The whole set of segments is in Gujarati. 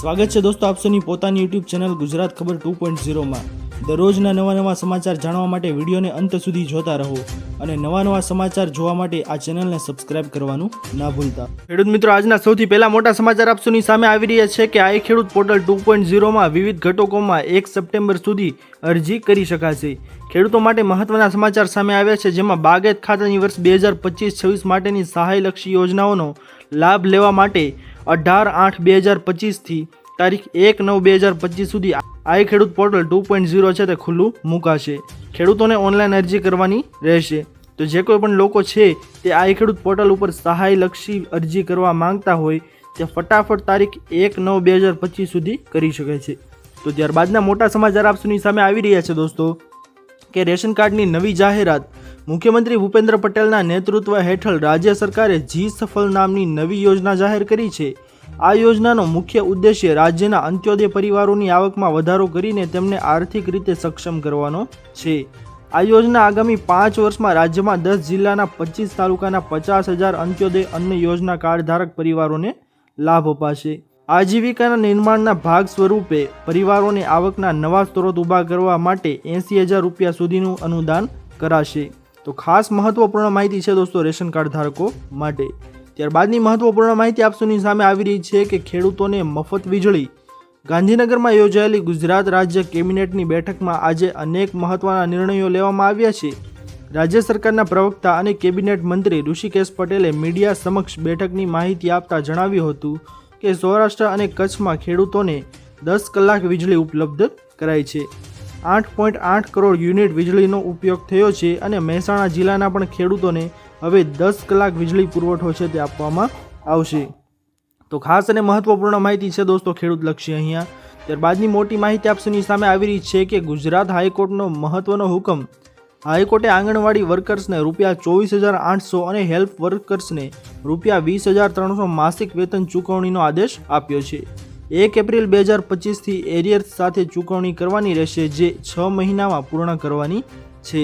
સ્વાગત છે દોસ્તો આપસોની પોતાની યુટ્યુબ ચેનલ ગુજરાત ખબર ટુ પોઈન્ટ ઝીરોમાં દરરોજના નવા નવા સમાચાર જાણવા માટે વિડીયોને અંત સુધી જોતા રહો અને નવા નવા સમાચાર જોવા માટે આ ચેનલને સબસ્ક્રાઇબ કરવાનું ના ભૂલતા. ખેડૂત મિત્રો, આજના સૌથી પહેલા મોટા સમાચાર આપસોની સામે આવી રહ્યા છે કે આઈ ખેડૂત પોર્ટલ ટુ પોઈન્ટ ઝીરોમાં વિવિધ ઘટકોમાં એક સપ્ટેમ્બર સુધી અરજી કરી શકાશે. ખેડૂતો માટે મહત્વના સમાચાર સામે આવ્યા છે, જેમાં બાગાયત ખાતાની વર્ષ બે હજાર પચીસ છવ્વીસ માટેની સહાયલક્ષી યોજનાઓનો લાભ લેવા માટે અઢાર આઠ બે હજાર પચીસથી તારીખ એક નવ બે હજાર પચીસ સુધી આઈ ખેડૂત પોર્ટલ ટુ પોઈન્ટ ઝીરો છે તે ખુલ્લું મુકાશે. ખેડૂતોને ઓનલાઈન અરજી કરવાની રહેશે. તો જે કોઈ પણ લોકો છે તે આઈ ખેડૂત પોર્ટલ ઉપર સહાયલક્ષી અરજી કરવા માંગતા હોય, તે ફટાફટ તારીખ એક નવ બે હજાર પચીસ સુધી કરી શકે છે. તો ત્યારબાદના મોટા સમાચાર આપસુની સામે આવી રહ્યા છે દોસ્તો, કે રેશન કાર્ડની નવી જાહેરાત મુખ્યમંત્રી ભૂપેન્દ્ર પટેલના નેતૃત્વ હેઠળ રાજ્ય સરકારે જી સફળ નામની નવી યોજના જાહેર કરી છે. આ યોજનાનો મુખ્ય ઉદ્દેશ્ય રાજ્યના અંત્યોદય પરિવારોની આવકમાં વધારો કરીને તેમને આર્થિક રીતે સક્ષમ કરવાનો છે. આ યોજના આગામી પાંચ વર્ષમાં રાજ્યમાં દસ જિલ્લાના પચીસ તાલુકાના પચાસ હજાર અંત્યોદય અન્ન યોજના કાર્ડ ધારક પરિવારોને લાભ અપાશે. આજીવિકાના નિર્માણના ભાગ સ્વરૂપે પરિવારોને આવકના નવા સ્ત્રોત ઊભા કરવા માટે એંસી હજાર રૂપિયા સુધીનું અનુદાન કરાશે. તો ખાસ મહત્વપૂર્ણ માહિતી છે દોસ્તો રેશન કાર્ડ ધારકો માટે. ત્યારબાદની મહત્વપૂર્ણ માહિતી આપશુની સામે આવી રહી છે કે ખેડૂતોને મફત વીજળી. ગાંધીનગરમાં યોજાયેલી ગુજરાત રાજ્ય કેબિનેટની બેઠકમાં આજે અનેક મહત્વના નિર્ણયો લેવામાં આવ્યા છે. રાજ્ય સરકારના પ્રવક્તા અને કેબિનેટ મંત્રી ઋષિકેશ પટેલે મીડિયા સમક્ષ બેઠકની માહિતી આપતા જણાવ્યું હતું કે સૌરાષ્ટ્ર અને કચ્છમાં ખેડૂતોને દસ કલાક વીજળી ઉપલબ્ધ કરાઈ છે. આઠ પોઈન્ટ આઠ કરોડ યુનિટ વીજળીનો ઉપયોગ થયો છે અને મહેસાણા જિલ્લાના પણ ખેડૂતોને હવે દસ કલાક વીજળી પુરવઠો છે તે આપવામાં આવશે. તો ખાસ અને મહત્વપૂર્ણ માહિતી છે દોસ્તો ખેડૂત લક્ષી અહીંયા. ત્યારબાદની મોટી માહિતી આપસની સામે આવી રહી છે કે ગુજરાત હાઈકોર્ટનો મહત્વનો હુકમ. હાઈકોર્ટે આંગણવાડી વર્કર્સને રૂપિયા ચોવીસ હજાર આઠસો અને હેલ્પ વર્કર્સને રૂપિયા વીસ હજાર ત્રણસો માસિક વેતન ચૂકવણીનો આદેશ આપ્યો છે. એક એપ્રિલ બે હજાર પચીસથી એરિયર્સ સાથે ચૂકવણી કરવાની રહેશે, જે છ મહિનામાં પૂર્ણ કરવાની છે.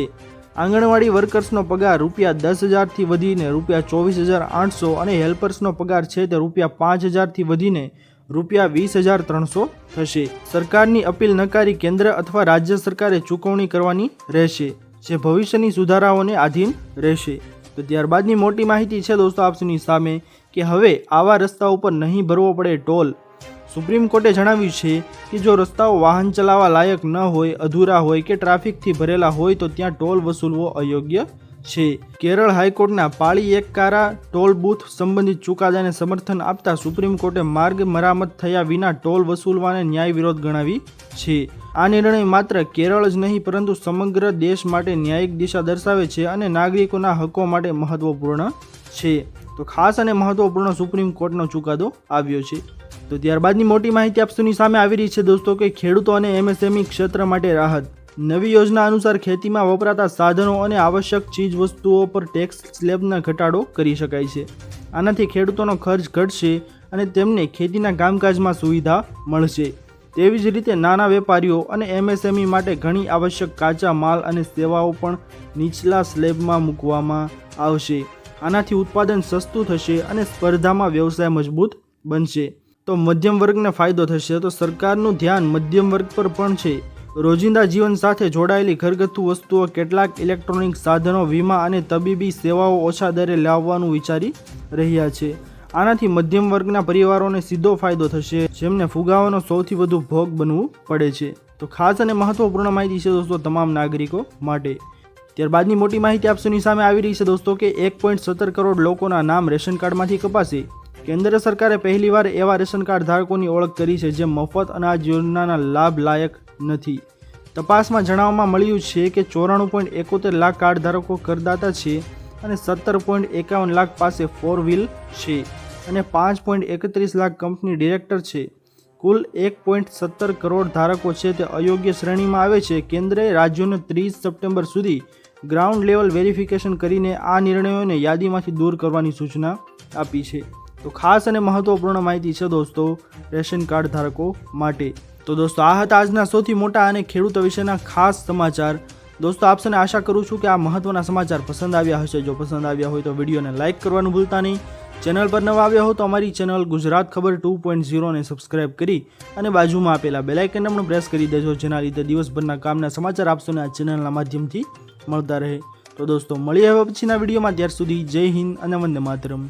આંગણવાડી વર્કર્સનો પગાર રૂપિયા દસ હજારથી વધીને રૂપિયા ચોવીસ હજાર આઠસો અને હેલ્પર્સનો પગાર છે તે રૂપિયા પાંચ હજારથી વધીને રૂપિયા વીસ હજાર ત્રણસો થશે. સરકારની અપીલ નકારી કેન્દ્ર અથવા રાજ્ય સરકારે ચૂકવણી કરવાની રહેશે, જે ભવિષ્યની સુધારાઓને આધીન રહેશે. તો ત્યારબાદની મોટી માહિતી છે દોસ્તો આપસની સામે, કે હવે આવા રસ્તા ઉપર નહીં ભરવો પડે ટોલ સુપ્રીમ કોર્ટે જણાવ્યું છે કે જો રસ્તાઓ વાહન ચલાવવા લાયક ન હોય, અધૂરા હોય કે ટ્રાફિકથી ભરેલા હોય તો ત્યાં ટોલ વસૂલવો અયોગ્ય છે. કેરળ હાઈકોર્ટના પાળી એકકારા ટોલ બૂથ સંબંધિત ચુકાદાને સમર્થન આપતા સુપ્રીમ કોર્ટે માર્ગ મરામત થયા વિના ટોલ વસૂલવાને ન્યાય વિરોધ ગણાવી છે. આ નિર્ણય માત્ર કેરળ જ નહીં, પરંતુ સમગ્ર દેશ માટે ન્યાયિક દિશા દર્શાવે છે અને નાગરિકોના હકો માટે મહત્વપૂર્ણ છે. તો ખાસ અને મહત્વપૂર્ણ સુપ્રીમ કોર્ટનો ચુકાદો આવ્યો છે. તો ત્યારબાદની મોટી માહિતી આપસુની સામે આવી રહી છે દોસ્તો કે ખેડૂતો અને એમએસએમઈ ક્ષેત્ર માટે રાહત. નવી યોજના અનુસાર ખેતીમાં વપરાતા સાધનો અને આવશ્યક ચીજ વસ્તુઓ પર ટેક્સ સ્લેબના ઘટાડો કરી શકાય છે. આનાથી ખેડૂતોનો ખર્ચ ઘટશે અને તેમને ખેતીના કામકાજમાં સુવિધા મળશે. તેવી જ રીતે નાના વેપારીઓ અને એમએસએમઈ માટે ઘણી આવશ્યક કાચા માલ અને સેવાઓ પણ નીચલા સ્લેબમાં મૂકવામાં આવશે. આનાથી ઉત્પાદન સસ્તું થશે અને સ્પર્ધામાં વ્યવસાય મજબૂત બનશે. તો મધ્યમ વર્ગને ફાયદો થશે. તો સરકારનું ધ્યાન મધ્યમ વર્ગ પર પણ છે. રોજિંદા જીવન સાથે જોડાયેલી ઘરગથ્થુ વસ્તુઓ, કેટલાક ઇલેક્ટ્રોનિક સાધનો, વીમા અને તબીબી સેવાઓ ઓછા દરે લાવવાનું વિચારી રહ્યા છે. આનાથી મધ્યમ વર્ગના પરિવારોને સીધો ફાયદો થશે, જેમને ફુગાવાનો સૌથી વધુ ભોગ બનવું પડે છે. તો ખાસ અને મહત્વપૂર્ણ માહિતી છે દોસ્તો તમામ નાગરિકો માટે. ત્યારબાદની મોટી માહિતી આપસોની સામે આવી રહી છે દોસ્તો કે એક પોઈન્ટ સત્તર કરોડ લોકોના નામ રેશન કાર્ડમાંથી કપાશે. કેન્દ્ર સરકારે પહેલીવાર એવા રેશન કાર્ડ ધારકોની ઓળખ કરી છે જે મફત અનાજ યોજનાના લાભ લાયક નથી. તપાસમાં જણાવવામાં મળ્યું છે કે ચોરાણું પોઈન્ટ એકોતેર લાખ કાર્ડ ધારકો કરદાતા છે અને સત્તર પોઈન્ટ એકાવન લાખ પાસે ફોર વ્હીલ છે અને પાંચ પોઈન્ટ એકત્રીસ લાખ કંપની ડિરેક્ટર છે. કુલ એક પોઈન્ટ સત્તર કરોડ ધારકો છે તે અયોગ્ય શ્રેણીમાં આવે છે. કેન્દ્રએ રાજ્યોને ત્રીસ સપ્ટેમ્બર સુધી ગ્રાઉન્ડ લેવલ વેરિફિકેશન કરીને આ નિર્ણયોને યાદીમાંથી દૂર કરવાની સૂચના આપી છે. તો ખાસ અને મહત્વપૂર્ણ માહિતી છે દોસ્તો, રેશન કાર્ડ ધારકો માટે. તો દોસ્તો, આ હતા આજના સૌથી મોટા અને ખેડૂતો વિશેના ખાસ સમાચાર. દોસ્તો, આપ આશા કરું છું કે આ મહત્વના સમાચાર પસંદ આવ્યા હશે. જો પસંદ આવ્યા હોય તો વિડીયોને લાઇક કરવાનું ભૂલતા નહીં. ચેનલ પર નવા આવ્યા હો તો અમારી ચેનલ ગુજરાત ખબર ટુ પોઈન્ટ ઝીરોને સબસ્ક્રાઇબ કરી અને બાજુમાં આપેલા બેલાઇકનને પણ પ્રેસ કરી દેજો, જેના લીધે દિવસભરના કામના સમાચાર આપશોને આ ચેનલના માધ્યમથી મળતા રહે. તો દોસ્તો, મળીએ હવે પછીના વિડીયોમાં. ત્યાર સુધી જય હિન્દ અને વંદે માતરમ.